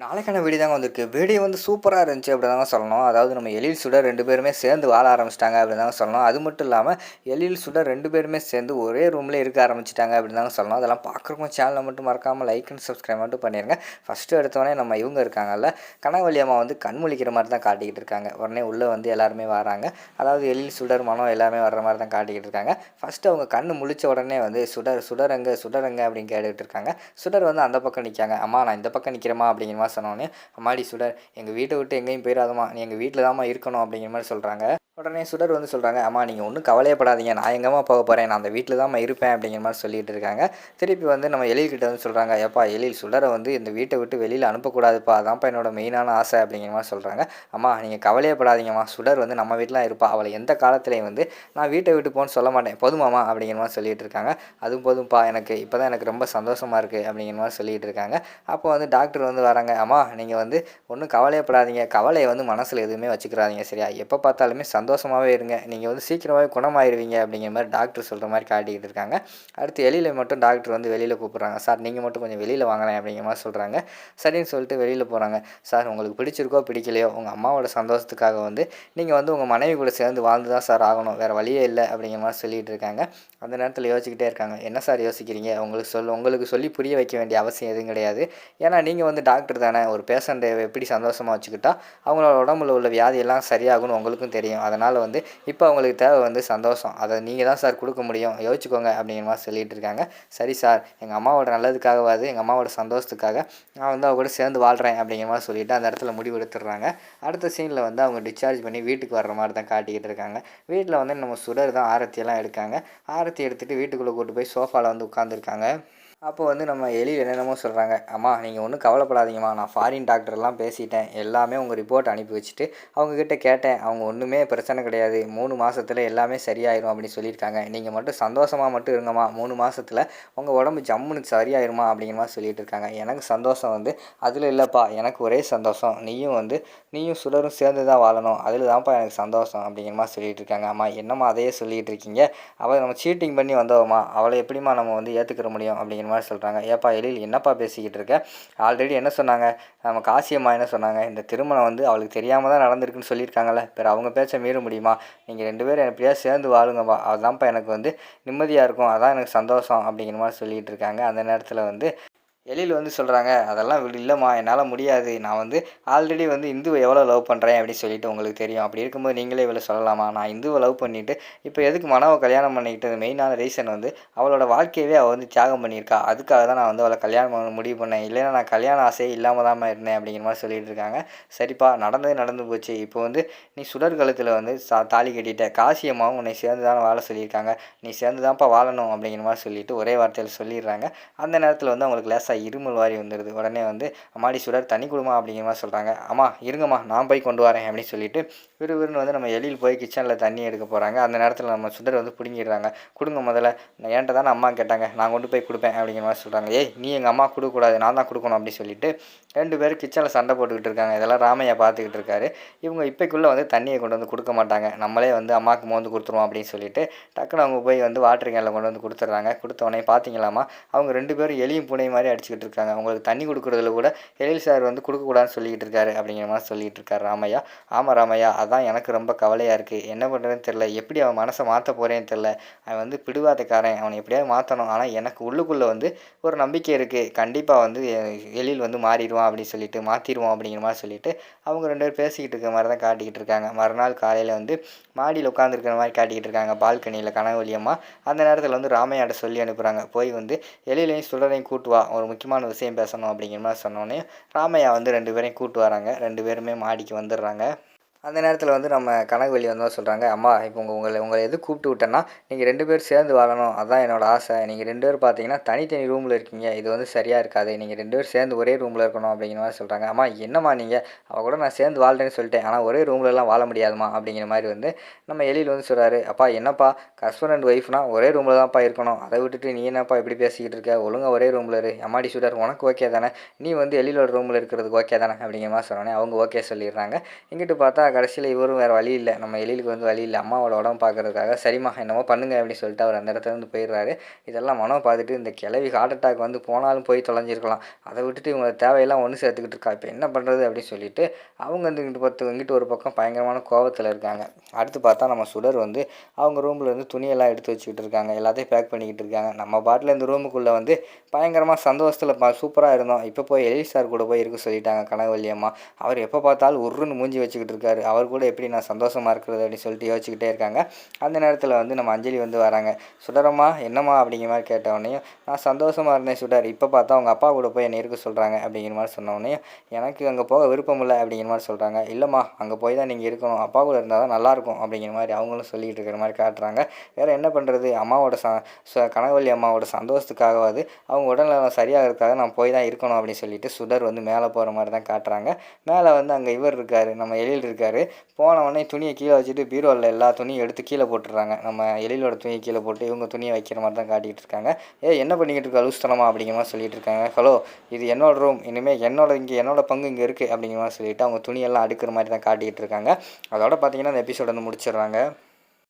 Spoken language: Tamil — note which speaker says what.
Speaker 1: நாளைக்கான வீடியோ தாங்க வந்திருக்கு. வீடியோ வந்து சூப்பராக இருந்துச்சு அப்படி தாங்க சொல்லணும். அதாவது நம்ம எழில் சுடர் ரெண்டு பேருமே சேர்ந்து வாழ ஆரம்பிச்சிட்டாங்க அப்படி தாங்க சொல்லணும். அது மட்டும் இல்லாமல் எழில் சுடர் ரெண்டு பேருமே சேர்ந்து ஒரே ரூமில் இருக்க ஆரம்பிச்சிட்டாங்க அப்படி தாங்க சொல்லணும். அதெல்லாம் பார்க்குறவங்க சேனலை மட்டும் மறக்காமல் லைக் அண்ட் சப்ஸ்கிரைப் மட்டும் பண்ணிடுங்க ஃபஸ்ட்டு எடுத்தோடனே நம்ம இவங்க இருக்காங்கல்ல கனகவல்லி அம்மா வந்து கண் முழிக்கிற மாதிரி தான் காட்டிக்கிட்டு இருக்காங்க. உடனே உள்ளே வந்து எல்லாருமே வராங்க. அதாவது எழில் சுடர் மனம் எல்லாமே வர்ற மாதிரி தான் காட்டிக்கிட்டு இருக்காங்க. ஃபஸ்ட்டு அவங்க கண் முழிச்ச உடனே வந்து சுடர் சுடரங்க சுடரங்க அப்படின்னு கேட்டுக்கிட்டு இருக்காங்க. சுடர் வந்து அந்த பக்கம் நிற்காங்க அம்மா நான் இந்த பக்கம் நிற்கிறேமா அப்படிங்கிற மாதிரி சொன்னோன்னே அம்மாடி சுடர் எங்கள் வீட்டை விட்டு எங்கேயும் போயிடாதம்மா. நீ எங்கள் வீட்டில் தான்மா இருக்கணும் அப்படிங்கிற மாதிரி சொல்கிறாங்க உடனே சுடர் வந்து சொல்கிறாங்க அம்மா நீங்கள் ஒன்றும் கவலையப்படாதீங்க. நான் எங்கம்மா போக போகிறேன் நான் அந்த வீட்டில் தான் இருப்பேன் அப்படிங்கிற மாதிரி சொல்லிட்டு இருக்காங்க. திருப்பி வந்து நம்ம எழில்கிட்ட வந்து சொல்கிறாங்க எப்பா எழில் சுடரை வந்து இந்த வீட்டை விட்டு வெளியில் அனுப்பக்கூடாதுப்பா. அதான்ப்பா என்னோட மெயினான ஆசை அப்படிங்கிற மாதிரி சொல்கிறாங்க அம்மா நீங்கள் கவலையப்படாதீங்கம்மா. சுடர் வந்து நம்ம வீட்டில் இருப்பா. அவளை எந்த காலத்துலேயும் வந்து நான் வீட்டை விட்டு போன்னு சொல்ல மாட்டேன். போதுமாமா அப்படிங்கிற மாதிரி சொல்லிட்டு இருக்காங்க. அதுவும் போதும்ப்பா. எனக்கு இப்போ தான் எனக்கு ரொம்ப சந்தோஷமாக இருக்குது அப்படிங்கிற மாதிரி சொல்லிட்டு இருக்காங்க. அப்போ வந்து டாக்டர் வந்து வராங்க அம்மா நீங்கள் வந்து ஒன்றும் கவலையப்படாதீங்க. கவலையை வந்து மனசில் எதுவுமே வச்சுக்கிறாதீங்க. சரியா? எப்போ பார்த்தாலுமே சந்தோஷமாகவே இருங்க. நீங்கள் வந்து சீக்கிரமாகவே குணமாயிருவீங்க அப்படிங்கிற மாதிரி டாக்டர் சொல்கிற மாதிரி காட்டிக்கிட்டு இருக்காங்க. அடுத்து எலியில் மட்டும் டாக்டர் வந்து வெளியில் கூப்பிட்றாங்க. சார் நீங்கள் மட்டும் கொஞ்சம் வெளியில் வாங்கலாம் அப்படிங்கிற மாதிரி சொல்கிறாங்க சரின்னு சொல்லிட்டு வெளியில் போகிறாங்க சார் உங்களுக்கு பிடிச்சிருக்கோ பிடிக்கலையோ உங்கள் அம்மாவோட சந்தோஷத்துக்காக வந்து நீங்கள் வந்து உங்கள் மனைவி கூட சேர்ந்து வாழ்ந்து தான் சார் ஆகணும். வேறு வழியே இல்லை அப்படிங்கிற மாதிரி சொல்லிகிட்டு இருக்காங்க. அந்த நேரத்தில் யோசிச்சுக்கிட்டே இருக்காங்க. என்ன சார் யோசிக்கிறீங்க? உங்களுக்கு சொல் உங்களுக்கு சொல்லி புரிய வைக்க வேண்டிய அவசியம் எதுவும் கிடையாது. ஏன்னா நீங்கள் வந்து டாக்டர் தானே. ஒரு பேஷண்ட்டை எப்படி சந்தோஷமாக வச்சுக்கிட்டா அவங்களோட உடம்புல உள்ள வியாதியெல்லாம் சரியாகும்னு உங்களுக்கும் தெரியும். அதனால் வந்து இப்போ அவங்களுக்கு தேவை வந்து சந்தோஷம். அதை நீங்கள் தான் சார் கொடுக்க முடியும். யோசிச்சுக்கோங்க அப்படிங்கிற மாதிரி சொல்லிகிட்டு இருக்காங்க. சரி சார் எங்கள் அம்மாவோட நல்லதுக்காகவாது எங்கள் அம்மாவோட சந்தோஷத்துக்காக நான் வந்து அவ கூட சேர்ந்து வாழ்கிறேன் அப்படிங்கிற மாதிரி சொல்லிவிட்டு அந்த இடத்துல முடிவு எடுத்துடுறாங்க. அடுத்த சீனில் வந்து அவங்க டிஸ்சார்ஜ் பண்ணி வீட்டுக்கு வர்ற மாதிரி தான் காட்டிக்கிட்டு இருக்காங்க. வீட்டில் வந்து நம்ம சுடர் தான் ஆரத்தியெல்லாம் எடுக்காங்க. ஆரத்தி எடுத்துகிட்டு வீட்டுக்குள்ளே கூட்டு போய் சோஃபாவில் வந்து உட்காந்துருக்காங்க அப்போ வந்து நம்ம எலி என்னென்னமோ சொல்கிறாங்க அம்மா நீங்கள் ஒன்றும் கவலைப்படாதீங்கம்மா. நான் ஃபாரின் டாக்டர்லாம் பேசிட்டேன். எல்லாமே உங்கள் ரிப்போர்ட் அனுப்பி வச்சுட்டு அவங்கக்கிட்ட கேட்டேன். அவங்க ஒன்றுமே பிரச்சனை கிடையாது. மூணு மாதத்தில் எல்லாமே சரியாயிரும் அப்படின்னு சொல்லியிருக்காங்க. நீங்கள் மட்டும் சந்தோஷமாக மட்டும் இருங்கம்மா. மூணு மாதத்தில் உங்கள் உடம்பு ஜம்முன்னு சரியாயிருமா? அப்படிங்கிற மாதிரி சொல்லிட்டு இருக்காங்க எனக்கு சந்தோஷம் வந்து அதில் இல்லைப்பா. எனக்கு ஒரே சந்தோஷம். நீயும் வந்து நீயும் சுடரும் சேர்ந்து தான் வாழணும். அதில் தான்ப்பா எனக்கு சந்தோஷம் அப்படிங்கிற மாதிரி சொல்லிட்டு இருக்காங்க அம்மா என்னம்மா அதையே சொல்லிகிட்டு இருக்கீங்க? அவள் நம்ம சீட்டிங் பண்ணி வந்தவம்மா. அவளை எப்படிம்மா நம்ம வந்து ஏற்றுக்கிற முடியும்? அப்படிங்கிற மாதிரி சொல்கிறாங்க ஏப்பா எழில் என்னப்பா பேசிக்கிட்டு இருக்க? ஆல்ரெடி என்ன சொன்னாங்க? நம்ம காசியம்மா என்ன சொன்னாங்க? இந்த திருமணம் வந்து அவளுக்கு தெரியாமல் தான் நடந்திருக்குன்னு சொல்லியிருக்காங்கல்ல. பிற அவங்க பேச்சை மீற முடியுமா? நீங்கள் ரெண்டு பேரும் எப்படியா சேர்ந்து வாழுங்கப்பா அதுதான்ப்பா எனக்கு வந்து நிம்மதியாக இருக்கும். அதான் எனக்கு சந்தோஷம் அப்படிங்கிற மாதிரி சொல்லிகிட்டு இருக்காங்க. அந்த நேரத்தில் வந்து எழில் வந்து சொல்கிறாங்க அதெல்லாம் இல்லைம்மா என்னால் முடியாது. நான் வந்து ஆல்ரெடி வந்து இந்துவை எவ்வளோ லவ் பண்ணுறேன் அப்படின்னு சொல்லிட்டு உங்களுக்கு தெரியும். அப்படி இருக்கும்போது நீங்களே இவ்வளோ சொல்லலாமா? நான் இந்துவை லவ் பண்ணிவிட்டு இப்போ எதுக்கு மனவை கல்யாணம் பண்ணிக்கிட்டது? மெயினான ரீசன் வந்து அவளோட வாழ்க்கையவே அவள் வந்து தியாகம் பண்ணியிருக்கா. அதுக்காக தான் நான் வந்து அவளை கல்யாணம் பண்ண முடிவு பண்ணேன். இல்லைன்னா நான் கல்யாணம் ஆசையே இல்லாமல் தான் இருந்தேன் அப்படிங்கிற மாதிரி சொல்லிட்டு இருக்காங்க. சரிப்பா நடந்தது நடந்து போச்சு. இப்போ வந்து நீ சுடர் கழுத்தில் வந்து சா தாலி கட்டிட்ட. காசியம்மாவும் உன்னை சேர்ந்து தான் வாழ சொல்லியிருக்காங்க. நீ சேர்ந்து தான்ப்பா வாழணும் அப்படிங்கிற மாதிரி சொல்லிட்டு ஒரே வார்த்தையில் சொல்லிடுறாங்க. அந்த நேரத்தில் வந்து அவங்களுக்கு லேசாக இருமல் வாரி வந்துடுது உடனே வந்து அம்மாடி சுடர் தண்ணி கொடுமா அப்படிங்கிற மாதிரி சொல்கிறாங்க அம்மா இருங்கம்மா நான் போய் கொண்டு வரேன் அப்படின்னு சொல்லிட்டு விறுவிறுன்னு வந்து நம்ம எழில் போய் கிச்சனில் தண்ணி எடுக்க போகிறாங்க அந்த நேரத்தில் நம்ம சுடர் வந்து பிடுங்கிடுறாங்க. கொடுங்க முதல்ல. நான் ஏன்ட்ட தானே அம்மா கேட்டாங்க. நான் கொண்டு போய் கொடுப்பேன் அப்படிங்கிற மாதிரி சொல்கிறாங்க ஏய் நீ எங்கள் அம்மா கொடுக்கக்கூடாது. நான் தான் கொடுக்கணும் அப்படின்னு சொல்லிட்டு ரெண்டு பேரும் கிச்சனில் சண்டை போட்டுக்கிட்டு இருக்காங்க. இதெல்லாம் ராமையா பார்த்துக்கிட்டு இருக்காரு. இவங்க இப்போக்குள்ளே வந்து தண்ணியை கொண்டு வந்து கொடுக்க மாட்டாங்க. நம்மளே வந்து அம்மாவுக்கு மோந்து கொடுத்துருவோம் அப்படின்னு சொல்லிட்டு டக்குன்னு அவங்க போய் வந்து வாட்டர் கேனில் கொண்டு வந்து கொடுத்துட்றாங்க. கொடுத்த உடனே பார்த்தீங்களாமா அவங்க ரெண்டு பேரும் எலியும் புனை மாதிரி அடிச்சுக்கிட்டு இருக்காங்க. அவங்களுக்கு தண்ணி கொடுக்குறதுல கூட எழில் சார் வந்து கொடுக்கக்கூடாதுன்னு சொல்லிக்கிட்டு இருக்காரு அப்படிங்கிற மாதிரி சொல்லிகிட்டு இருக்காரு ராமையா. ஆமாம் ராமையா அதான் எனக்கு ரொம்ப கவலையாக இருக்குது என்ன பண்ணுறதுன்னு தெரில எப்படி அவன் மனசை மாற்ற போகிறேன்னு தெரில அவன் வந்து பிடிவாதக்காரன். அவனை எப்படியாவது மாற்றணும் ஆனால் எனக்கு உள்ளுக்குள்ளே வந்து ஒரு நம்பிக்கை இருக்குது கண்டிப்பாக வந்து எழில் வந்து மாறிடுவான் அப்படின்னு சொல்லிட்டு மாற்றிடுவான் அப்படிங்கிற மாதிரி சொல்லிட்டு அவங்க ரெண்டு பேரும் பேசிக்கிட்டு இருக்க மாதிரி தான் காட்டிக்கிட்டு இருக்காங்க. மறுநாள் காலையில் வந்து மாடியில் உட்காந்துருக்கிற மாதிரி காட்டிக்கிட்டு இருக்காங்க. பால்கனியில் கனகவலியம்மா அந்த நேரத்தில் வந்து ராமையாட்ட சொல்லி அனுப்புகிறாங்க போய் வந்து எழிலையும் சுடரையும் கூட்டுவா ஒரு முக்கியமான விஷயம் பேசணும் அப்படிங்கிற மாதிரி சொன்னோன்னே ராமையா வந்து ரெண்டு பேரையும் கூப்பிட்டு வராங்க. ரெண்டு பேருமே மாடிக்கு வந்துடுறாங்க. அந்த நேரத்தில் வந்து நம்ம கனகவெளி வந்து சொல்கிறாங்க அம்மா இப்போ உங்கள் உங்களை உங்களை எது கூப்பிட்டு விட்டேன்னா நீங்கள் ரெண்டு பேர் சேர்ந்து வாழணும். அதான் என்னோட ஆசை. நீங்கள் ரெண்டு பேர் பார்த்தீங்கன்னா தனித்தனி ரூமில் இருக்கீங்க. இது வந்து சரியாக இருக்காது. நீங்கள் ரெண்டு பேர் சேர்ந்து ஒரே ரூமில் இருக்கணும் அப்படிங்கிற மாதிரி சொல்கிறாங்க அம்மா என்னம்மா நீங்கள் அவள் கூட நான் சேர்ந்து வாழ்றேன்னு சொல்லிட்டேன். ஆனால் ஒரே ரூம்லலாம் வாழ முடியாதுமா அப்படிங்கிற மாதிரி வந்து நம்ம எழில் வந்து சொல்கிறாரு அப்பா என்னப்பா? ஹஸ்பண்ட் அண்ட் ஒய்ஃப்னா ஒரே ரூமில் தான்ப்பா இருக்கணும். அதை விட்டுட்டு நீ என்னப்பா இப்படி பேசிக்கிட்டு இருக்க? ஒழுங்காக ஒரே ரூமில் இரு. அம்மாடி சுடர் உனக்கு ஓகே தானே. நீ வந்து எழிலோட ரூமில் இருக்கிறதுக்கு ஓகே தானே? அப்படிங்கிற மாதிரி சொன்னோன்னே அவங்க ஓகே சொல்லிடுறாங்க. இங்கிட்டு பார்த்தா கடைசியில் இவரும் வேறு வழி இல்லை. நம்ம எழிலுக்கு வந்து வழி இல்லை. அம்மாவோட உடம்பு பார்க்குறதுக்காக சரிம்மா என்னமோ பண்ணுங்க அப்படின்னு சொல்லிட்டு அவர் அந்த இடத்துல இருந்து போயிடுறாரு. இதெல்லாம் மனோ பார்த்துட்டு இந்த கிளவி ஹார்ட் அட்டாக் வந்து போனாலும் போய் தொலைஞ்சிருக்கலாம். அதை விட்டுட்டு இவங்க தேவையெல்லாம் ஒன்று சேர்த்துக்கிட்டு இருக்கா. இப்போ என்ன பண்ணுறது அப்படின்னு சொல்லிட்டு அவங்க வந்து இங்கிட்டு பார்த்து இங்கிட்டு ஒரு பக்கம் பயங்கரமான கோபத்தில் இருக்காங்க. அடுத்து பார்த்தா நம்ம சுடர் வந்து அவங்க ரூமில் வந்து துணியெல்லாம் எடுத்து வச்சுக்கிட்டு இருக்காங்க. எல்லாத்தையும் பேக் பண்ணிக்கிட்டு இருக்காங்க. நம்ம பாட்டில் இந்த ரூமுக்குள்ளே வந்து பயங்கரமாக சந்தோஷத்தில் பா சூப்பராக இருந்தோம். இப்போ போய் எலி சார் கூட போய் இருக்க சொல்லிட்டாங்க கனகவல்லியம்மா அவர் எப்போ பார்த்தாலும் உருன்னு மூஞ்சி வச்சுக்கிட்டு இருக்காரு. அவர் கூட எப்படி நான் சந்தோஷமாக இருக்கிறது அப்படின்னு சொல்லிட்டு யோசிச்சுக்கிட்டே இருக்காங்க. அந்த நேரத்தில் வந்து நம்ம அஞ்சலி வந்து வராங்க. சுடரம்மா என்னம்மா? அப்படிங்கிற மாதிரி கேட்டவொடனேயும் நான் சந்தோஷமாக இருந்தேன் சுடர். இப்போ பார்த்தா அவங்க அப்பா கூட போய் என்னை இருக்க சொல்கிறாங்க அப்படிங்கிற மாதிரி சொன்னோடனே எனக்கு அங்கே போக விருப்பம் இல்லை. அப்படிங்கிற மாதிரி சொல்கிறாங்க இல்லைம்மா அங்கே போய் தான் நீங்கள் இருக்கணும். அப்பா கூட இருந்தால் தான் நல்லாயிருக்கும் அப்படிங்கிற மாதிரி அவங்களும் சொல்லிகிட்டு இருக்கிற மாதிரி காட்டுறாங்க. வேறு என்ன பண்ணுறது அம்மாவோட ச ச கனகவல்லி அம்மாவோட சந்தோஷத்துக்காகவாது அவங்க உடல்நலம் சரியாகிறதுக்காக நான் போய் தான் இருக்கணும் அப்படின்னு சொல்லிட்டு சுடர் வந்து மேலே போகிற மாதிரி தான் காட்டுறாங்க. மேலே வந்து அங்கே இவர் இருக்கார். நம்ம எழில் இருக்கார். போன உடனே துணியை கீழே வச்சுட்டு பீரோவில் எல்லா துணியும் எடுத்து கீழே போட்டுடுறாங்க. நம்ம எழிலோட துணியை கீழே போட்டு இவங்க துணியை வைக்கிற மாதிரி தான் காட்டிகிட்டு இருக்காங்க. ஏ என்ன பண்ணிக்கிட்டு இருக்க? அலுஸ்தனமா அப்படிங்கிற மாதிரி சொல்லிட்டு இருக்காங்க. ஹலோ இது என்னோட ரூம் இனிமேல் என்னோட இங்கே என்னோட பங்கு இங்கே இருக்குது அப்படிங்கிற மாதிரி சொல்லிட்டு அவங்க துணியெல்லாம் அடுக்கிற மாதிரி தான் காட்டிக்கிட்டு இருக்காங்க. அதோட பார்த்தீங்கன்னா அந்த எபிசோட் வந்து முடிச்சிடுறாங்க.